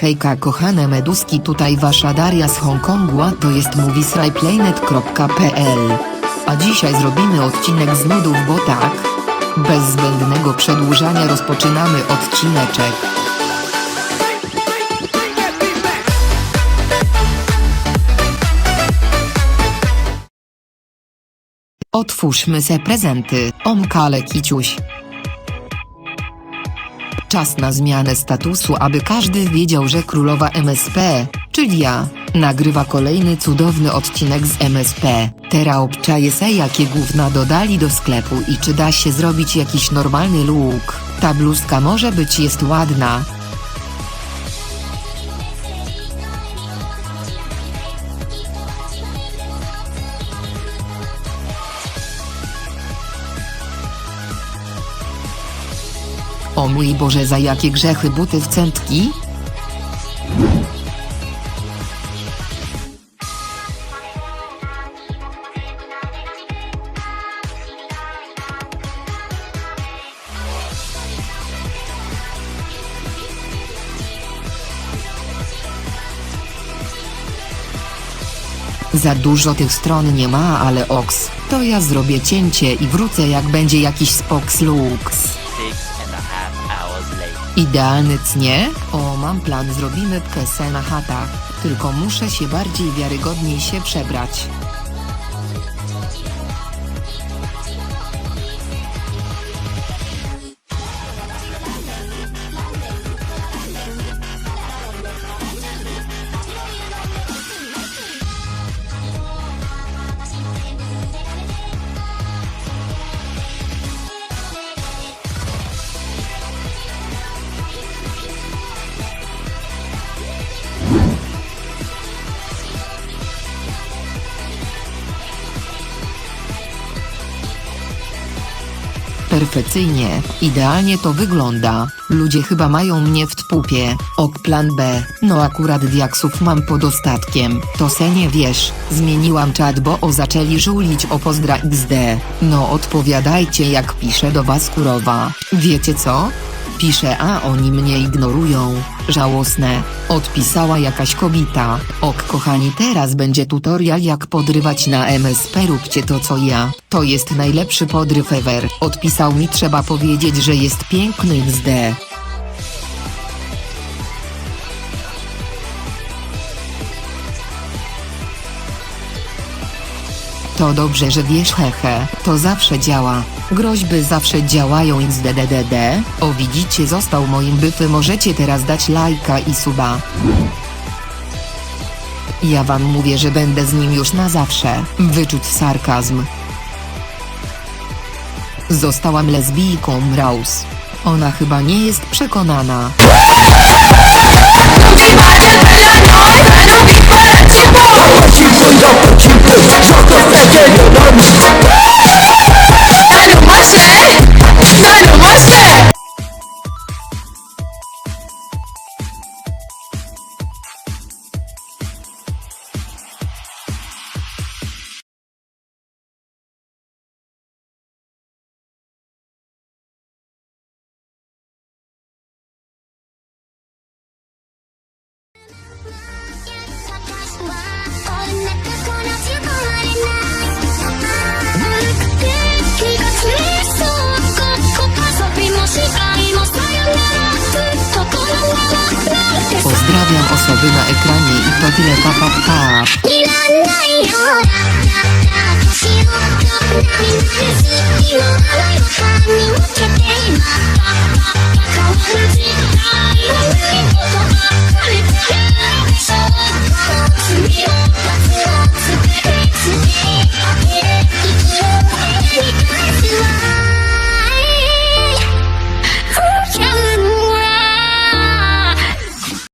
Hejka kochane meduski tutaj wasza Daria z Hongkongu a to jest moviesryplanet.pl A dzisiaj zrobimy odcinek z nudów bo tak. Bez zbędnego przedłużania rozpoczynamy odcineczek. Otwórzmy se prezenty, omkale kiciuś. Czas na zmianę statusu, aby każdy wiedział, że królowa MSP, czyli ja, nagrywa kolejny cudowny odcinek z MSP. Teraz obczaję se jakie gówna dodali do sklepu i czy da się zrobić jakiś normalny look. Ta bluzka może być jest ładna. O mój Boże za jakie grzechy buty w centki? Za dużo tych stron nie ma, ale oks, to ja zrobię cięcie i wrócę jak będzie jakiś spoks. Idealny nie? O mam plan zrobimy pkesę na chatach, tylko muszę się bardziej wiarygodniej się przebrać. Perfekcyjnie, idealnie to wygląda. Ludzie chyba mają mnie w tpupie. Ok plan B, no akurat diaksów mam pod ostatkiem. To se nie wiesz, zmieniłam czat bo o zaczęli żulić o pozdra XD. No odpowiadajcie jak pisze do was kurowa. Wiecie co? Pisze a oni mnie ignorują. Żałosne. Odpisała jakaś kobita. Ok kochani teraz będzie tutorial jak podrywać na MSP róbcie to co ja. To jest najlepszy podryw ever. Odpisał mi trzeba powiedzieć że jest piękny XD. To dobrze, że wiesz hehe, to zawsze działa. Groźby zawsze działają xddddd. O widzicie został moim byfy możecie teraz dać lajka i suba. Ja wam mówię, że będę z nim już na zawsze. Wyczuć sarkazm. Zostałam lesbijką Rose. Ona chyba nie jest przekonana. osoby na ekranie i to tyle pa pa pa いらないよ白黒波まで好きのあらゆる感に向けて今